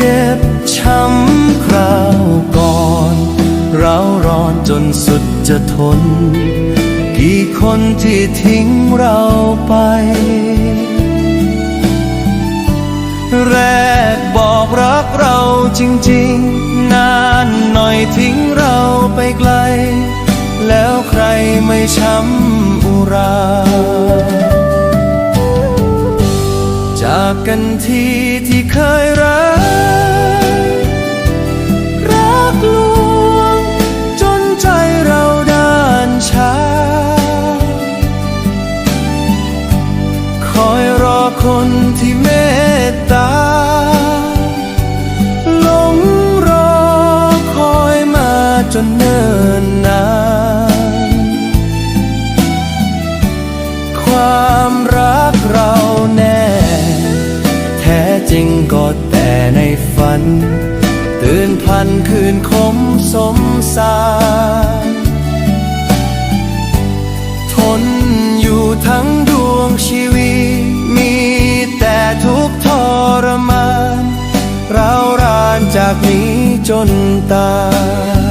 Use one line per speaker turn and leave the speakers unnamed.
เจ็บช้ำคราวก่อนเราร้อนจนสุดจะทน กี่คนที่ทิ้งเราไป แรกบอกรักเราจริงๆ นานหน่อยทิ้งเราไปไกล แล้วใครไม่ช้ำอุราจากกันทีที่เคยรัก คนที่เมตตาหลงรอคอยมาจนเนิ่นนาน ความรักเราแน่ แท้จริงก็แต่ในฝัน ตื่นพันคืนคมสมสารทน จากนี้จนตาย